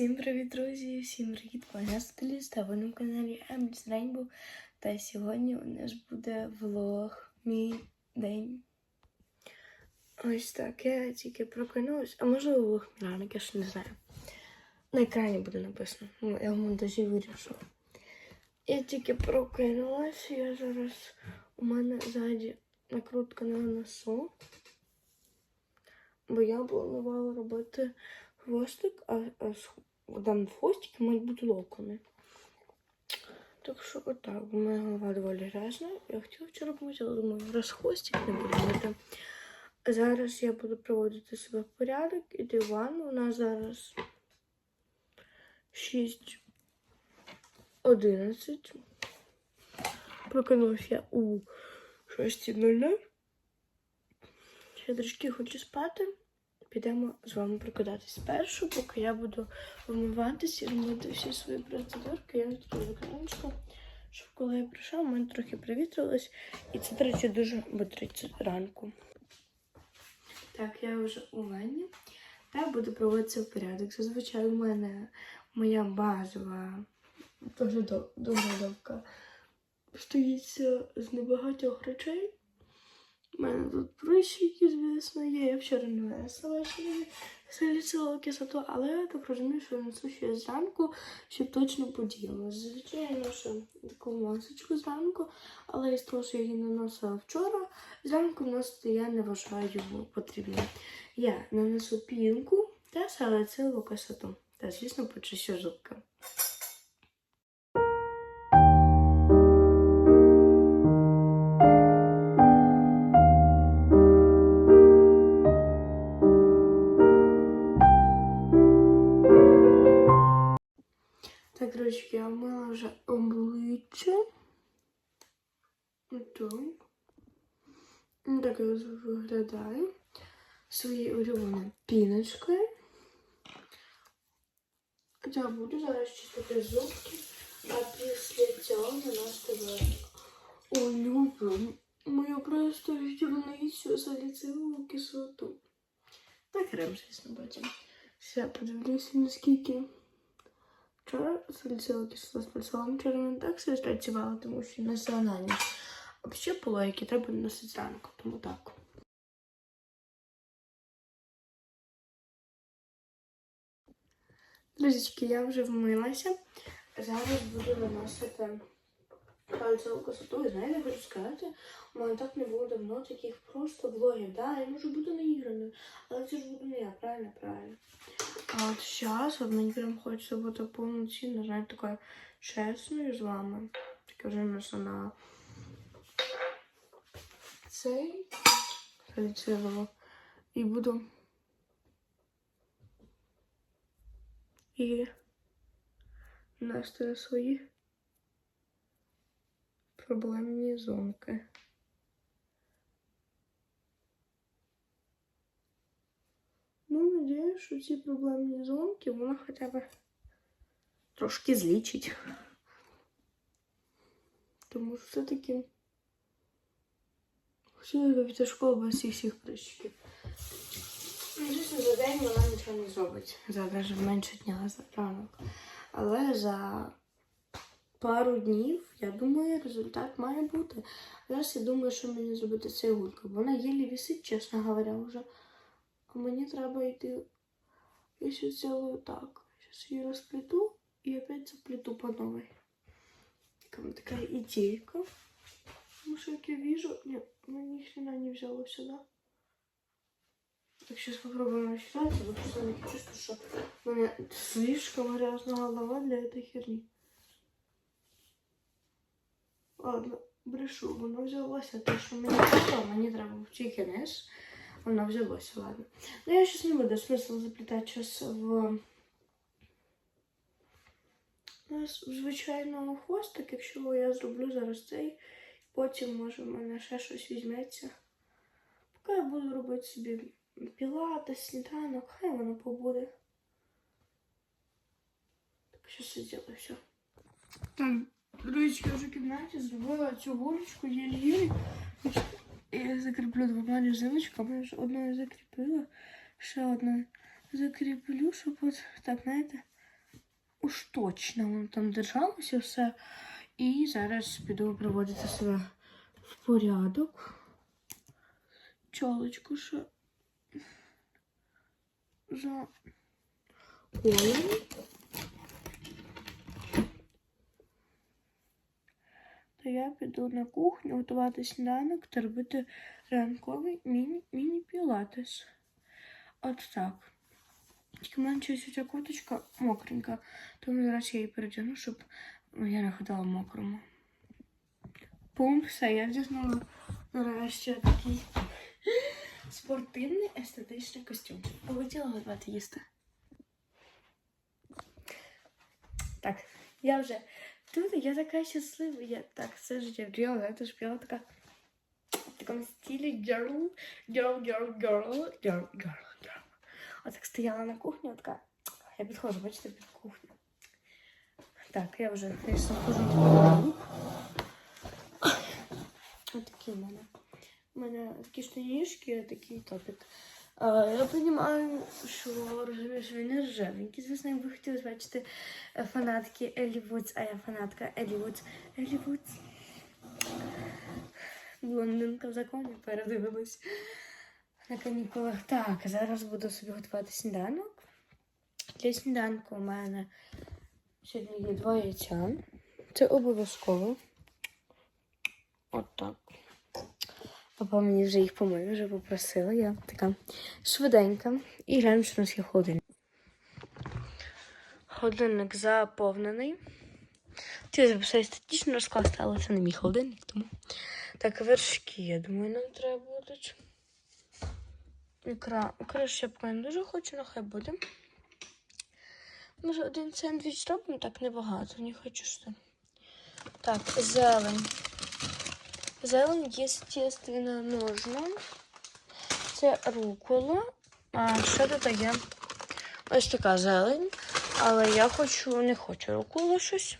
Всім привіт, друзі! Всім привіт! Мене стиліст, а ви на каналі Емліс Рейнбоу. Та сьогодні у нас буде влог мій день. Ось так, я тільки прокинулась, а можливо влог мій ранок, я ще не знаю. На екрані буде написано. Ну, я в монтажі вирішила. Я тільки прокинулась, я зараз у мене ззаді накрутка на носу. Бо я планувала робити хвостик, а, а там в хвостики мають бути локони. Так що отак, у мене голова доволі грязна. Я хотіла вчора помити, але думаю, раз хвостик не мити. Зараз я буду приводити себе в порядок, іти в ванну. У нас зараз 6.11. Прокинулась я у 6.00. Ще трішки хочу спати. Підемо з вами прокидатись спершу, поки я буду вмиватися і робити всі свої процедурки. Я відкрию віконечко, щоб коли я прийшла, у мене трохи привітрилось. І це, до речі, дуже бодрить ранку. Так, я вже у ванні та буду проводитися в порядок. Зазвичай у мене моя базова доглядовка стоїть з небагатьох речей. У мене тут прищики, звісно, є. Я вчора не винесла саліцилову кислоту, але я так розумію, що несу ще зранку, щоб точно подіяла. Зазвичай я ношу таку масочку зранку, але із того, що я її наносила вчора, зранку носити я не вважаю потрібним. Я нанесу пінку та саліцилову кислоту. Та, звісно, почищу зубки. Так я виглядаю. Своєю улюбленою піночкою. Я буду зараз чистити зубки, а після цього наносити варик. Улюблену мою просто гірницю саліцилову кислоту. Та крем, звісно, потім. Все, подивлюся, наскільки. Вчора саліцилова кислота спрацювала, вчора не так все спрацювала, тому що носила на було, які треба носити зранку, тому так. Друзічки, я вже вмилася. Зараз буду наносити пальцеву кислоту. І знаєте, хочу сказати, у мене так не було давно таких просто влогів. Да, я можу бути наіграною, але це ж буду не я, правильно, правильно. А от зараз от мені прям хочеться бути повноцінно, знаєте, такою чесною з вами. Таке вже на цей саліцилово. І буду і нести свої проблемні зонки. Ну, надіюсь, що ці проблемні зонки вона хоча б трошки злічить. Тому що все-таки хотіла піти в школу без всіх всіх. Ну, Звісно, за день вона нічого не зробить. За навіть менше дня за ранок. Але за пару днів, я думаю, результат має бути. Зараз я думаю, що мені зробити цей гулька. Вона єлі висить, чесно говоря, вже. А мені треба йти. Я ще зроблю так. Зараз її розплету і опять заплету по. Така, така ідейка. Тому що як я вижу, ні, мені ні хрена не взяло сюди. Так, сейчас попробуем рассчитать, потому что я чувствую, что у меня слишком грязная голова для этой херни. Ладно, брешу, воно взялося, те, що мені треба, мені треба в чекінес. Воно взялося, ладно. Ну я сейчас не буду смысл заплітати час в Ну, з- звичайно хвостик, якщо я зроблю зараз цей, потім може в мене ще щось візьметься. Поки я буду робити собі пілати, сніданок, хай воно побуде. Так, щось я зроблю все. Так, друзі, я вже в кімнаті зробила цю вуличку єлі-єлі. Я закріплю двома резиночками, я вже одну я закріпила, ще одну закріплю, щоб от так, знаєте, уж точно воно там держалося все. І зараз піду приводити себе в порядок. Чолочку ще за колом. То я піду на кухню готувати сніданок та робити ранковий міні- міні-пілатес. От так. Тільки в мене щось ця курточка мокренька, тому зараз я її передягну, щоб я не ходила в мокрому. Пум, все, я вдягнула нарешті такий спортивний естетичний костюм. Полетіла готувати їсти. Так, я вже тут, я така щаслива. Я так все життя вділа, я теж п'яла така в такому стилі girl, girl, girl, girl, girl, girl, girl. Отак стояла на кухні, така. Я підходжу, бачите, під кухню. Так, я вже звісно, хожу. Отакі в мене. У мене такі штанішки, такий топік. А, я розумію, що розумієш, він не ржавенький. Звісно, я би хотіла бачити е, фанатки Еллі Вудс, а я фанатка Еллі Вудс. Еллі Вудс. Блондинка в законі передивилась на канікулах. Так, зараз буду собі готувати сніданок. Для сніданку у мене сьогодні є два яйця. Це обов'язково. От так. Папа мені вже їх помив, вже попросила. Я така швиденька. І глянемо, що у нас є холодильник. Холодильник заповнений. Хотіла записати статично розкласти, але це не мій холодильник, тому. Так, вершки, я думаю, нам треба будуть. Ікра. Ікра я не дуже хочу, але хай буде. Може, один сендвіч зробимо, так небагато, не хочу що. Так, зелень. Зелень, естественно, нужно. Це рукола. А ще тут є ось така зелень. Але я хочу, не хочу руколу щось.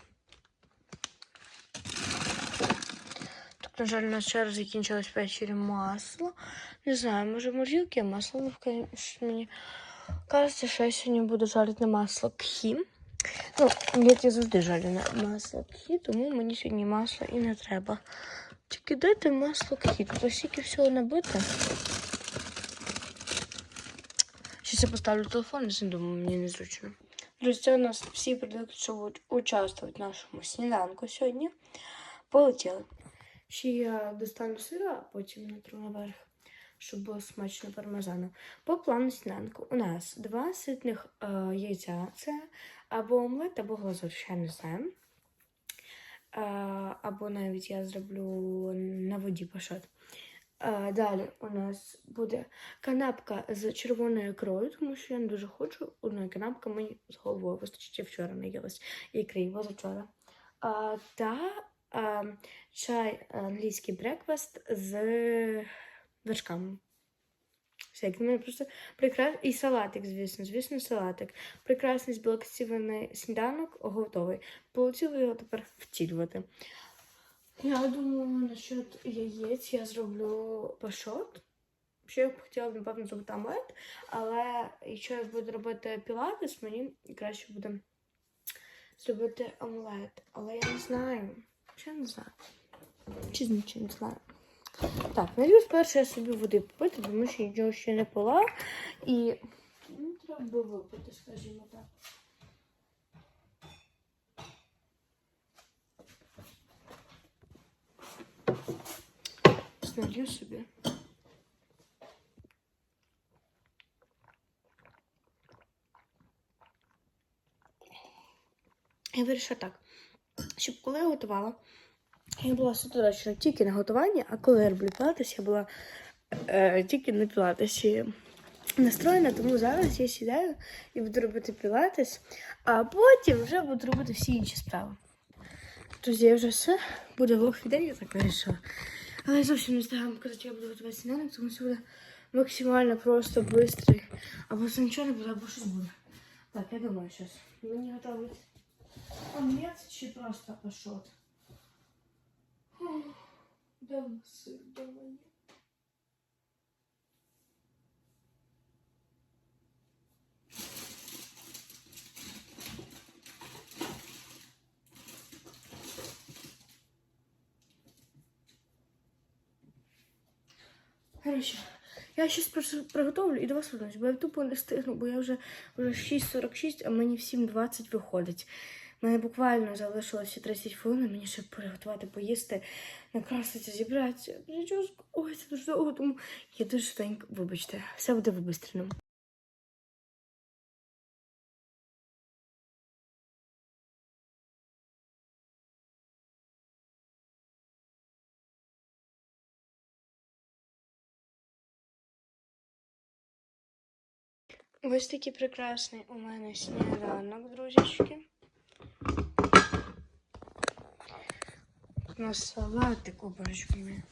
Так, на жаль, ще раз закінчилось ввечері масло. Не знаю, може морілки масло, ну, мені кажеться, що я сьогодні буду жарити масло кхі. Ну, я завжди жарю на масло кхі, тому мені сьогодні масло і не треба. Тільки дайте масло кхі. Тут стільки всього набито. Щось я поставлю телефон, не думаю, мені незручно. Друзі, це у нас всі продукти, що будуть участвувати в нашому сніданку сьогодні. Полетіли. Ще я достану сира, а потім натру наверх, щоб було смачно пармезану. По плану сніданку у нас два ситних е, яйця. Це або омлет, або глазур, ще не знаю. Е, або навіть я зроблю на воді пашот. Е, далі у нас буде канапка з червоною ікрою, тому що я не дуже хочу. Одної канапки мені з головою вистачить, я вчора наїлась ікри, позавчора. Е, та е, чай англійський брекфаст з вершками. Всякі. мене просто прекрас... І салатик, звісно, звісно, салатик. Прекрасний збалансований сніданок готовий. Полетіло його тепер втілювати. Я думаю, насчет яєць я зроблю пашот. Ще я б хотіла, напевно, зробити омлет, але якщо я буду робити пілатес, мені краще буде зробити омлет. Але я не знаю. Ще не знаю. Чи нічого не знаю. Так, налью спершу я собі води попити, тому що нічого ще не пила. І треба би випити, скажімо так. Налью собі. Я вирішила так, щоб коли я готувала, я була ситуація тільки на готуванні, а коли я роблю пілатес, я була е, тільки на пілатесі настроєна, тому зараз я сідаю і буду робити пілатес, а потім вже буду робити всі інші справи. Друзі, я вже все, буде влог відео, я так вирішила. Але я зовсім не знаю, казати, я буду готувати сніданок, тому це буде максимально просто швидкий. Або це нічого не буде, або щось буде. Так, я думаю, зараз. Мені готовить омлет чи просто пашот. Давно сир давай. Короче, я щось приготовлю і до вас вернусь, бо я тупо не встигну, бо я вже вже 6.46, а мені в 7.20 виходить. Мене буквально залишилося 30 хвилин, мені ще приготувати, поїсти, накраситися, зібратися. Прическу. Ой, це дуже довго, тому я дуже швиденько, вибачте, все буде вибистрено. Ось такий прекрасний у мене сніданок, друзячки. У нас салатик, оборочки.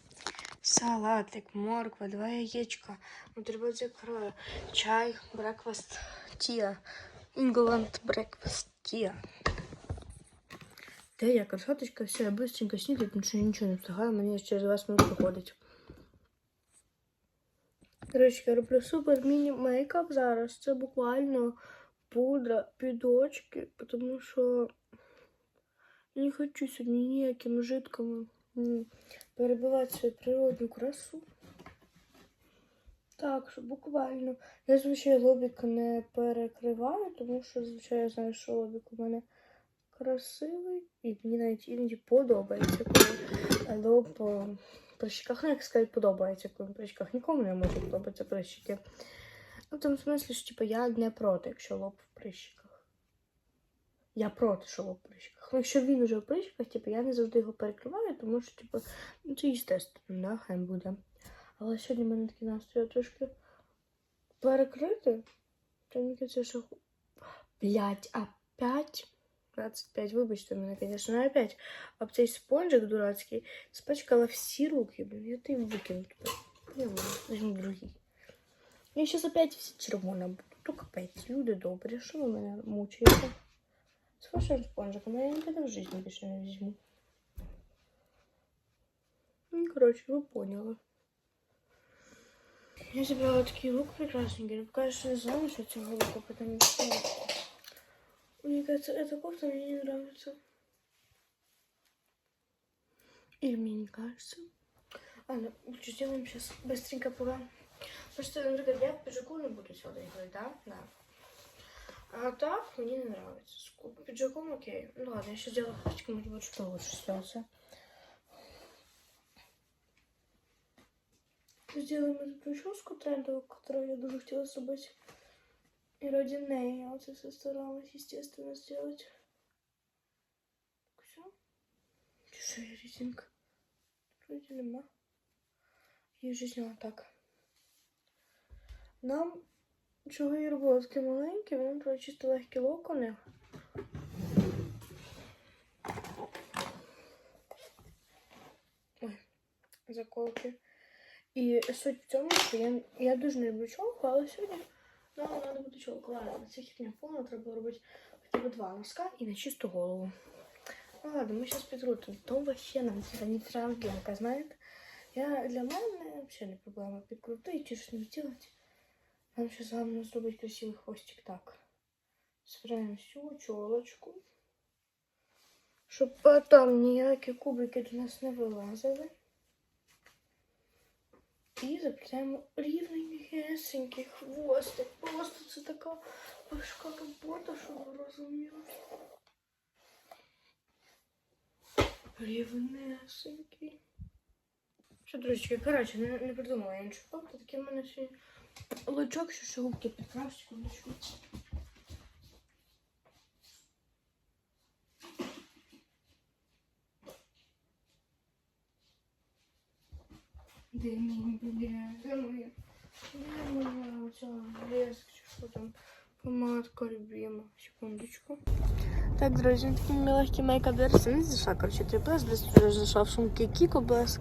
Салатик, морква, два яєчка, бутерброд крою, чай, брекфаст тія. England breakfast тія. Де я красоточка, все, я быстренько снідаю, тому що я нічого не встигаю, мені через 20 минут виходить. До я роблю супер міні мейкап зараз. Це буквально пудра під очки, тому що не хочу сьогодні ніякими жидками м, перебивати свою природну красу. Так, буквально. Я, звичайно, лобік не перекриваю, тому що, звичайно, я знаю, що лобік у мене красивий. І мені навіть іноді подобається, коли лоб при щеках, ну, як сказати, подобається, коли при. Нікому не може подобатися прищики. Ну, в тому смислі, що типу, я не проти, якщо лоб в прищиках. Я проти, що в прищиках. Ну, якщо він уже в прищиках, типу, я не завжди його перекриваю, тому що, типу, ну, це естественно, да, хай буде. Але сьогодні в мене такий настрій трошки перекрити. Кажеться, що... Блять, опять? 25, вибачте мене, звісно, опять. А цей спонжик дурацький спачкала всі руки, блін, я ти викину. Я візьму другий. Я зараз опять всі червона буду. То капець, люди добрі, що ви мене мучаєте? З вашим спонжиком я ніколи в житті більше не візьму. Ну, коротше, ви поняли. Я зібрала такий лук прекрасненький. Ну, пока что не знаю, что этого лука, потому что... Мне кажется, эта кофта мне не нравится. Или мне не кажется. Ладно, лучше сделаем сейчас быстренько пока. Просто, например, я в пиджаку не буду сюда ехать, да? Да. А так мне не нравится. С ку- пиджаком окей. Ну ладно, я сейчас сделаю кофточку, может быть, что лучше ситуация. Сделаем эту прическу трендовую, которую я дуже хотела собрать. И ради неї я оце все старалась, естественно, сделать. Все. Що є резинка? Вроде нема. Її вже зняла так. Нам чого я робила таке маленьке, нам треба чисто легкі локони. Ой, заколки. І суть в цьому, що я, я дуже не люблю чолку, але сьогодні нам треба буде чолку. Ладно, це хітня повна, треба робити хоча б два носка і на чисту голову. Ну ладно, ми зараз підрутимо. То вообще нам це не травмка, знаєте. Я, для мене взагалі не проблема підкрутити чи щось не зробити. Нам зараз головне зробити красивий хвостик так. Збираємо всю чолочку. Щоб потім ніякі кубики до нас не вилазили. І заплетаємо рівненький хвостик. Просто це така важка робота, щоб ви розуміли. Рівнесенький. Що, друзі, коротше, не, не придумала я нічого. Такий в мене сьогодні лучок, що ще губки підкрасить, секундочку. Оця леска, чи що там? Помадка любима. Секундочку. Так, друзі, такий мій легкий мейкап версія не зайшла, коротше, три блеск, десь вже зайшла в сумки Кіко блеск,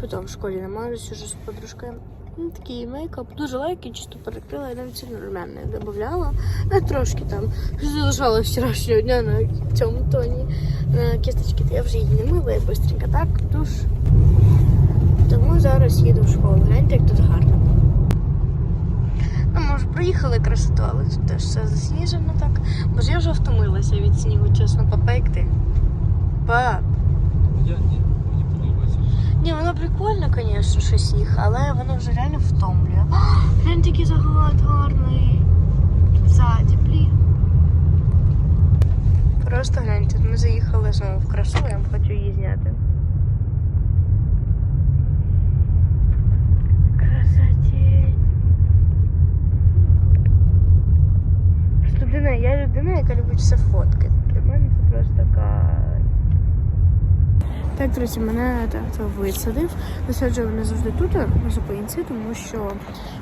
потім в школі намажусь уже з подружкою. Ну, такий мейкап, дуже легкий, чисто перекрила, я навіть сильно румян не додавала. Ну, трошки там, що залишалось вчорашнього дня на цьому тоні, на кісточки, то я вже її не мила, я быстренько так, душ. Тому зараз їду в школу. Гляньте, як тут гарно. Ну, може, проїхали красоту, але тут теж все засніжено так. Бо ж я вже втомилася від снігу, чесно, папа, ти? Пап. Я ні. Ні, воно прикольно. звісно, щось їх, але воно вже реально втомлює. Глянь, такий загалад гарний. Ззаді, блін. Просто гляньте, ми заїхали знову в красу, я вам хочу її зняти. Красотень. Людина, я людина, яка любить все фоткати. Для мене це просто така. Так, друзі, мене тато висадив. Висаджує мене завжди тут, на зупинці, тому що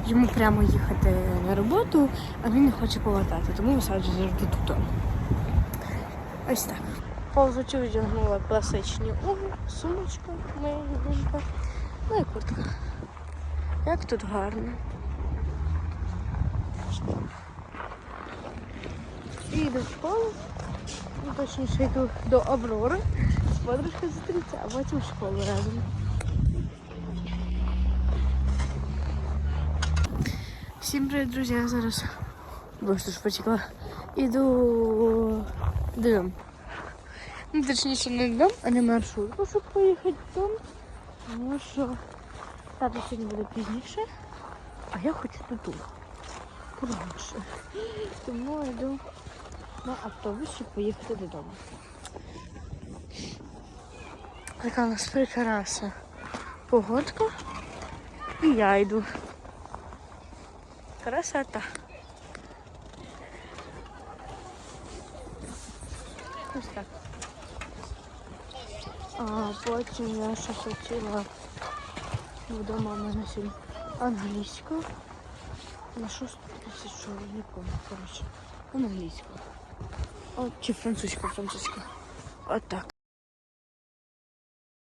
йому прямо їхати на роботу, а він не хоче повертати, тому висаджує завжди тут. Ось так. Повзучи вдягнула класичні уги, сумочка моя любимка, ну і куртка. Як тут гарно. І йду в школу, ну, точніше йду до Аврори, з подружкою зустрітися, а потім в школу разом. Всім привіт, друзі, я зараз Боже, ж потекла. Іду додому. Ну, точніше, не додому, а не маршрутку, щоб поїхати додому. Тому що тато сьогодні буде пізніше, а я хочу додому. Коротше. Тому йду на автобус, щоб поїхати додому. Така у нас прекрасна погодка. І я йду. Красота. Ось так. А потім я ще хотіла вдома в мене сьогодні англійську. На шосту тисячу, помню, коротше. Англійську. О, чи французьку, французьку. От так.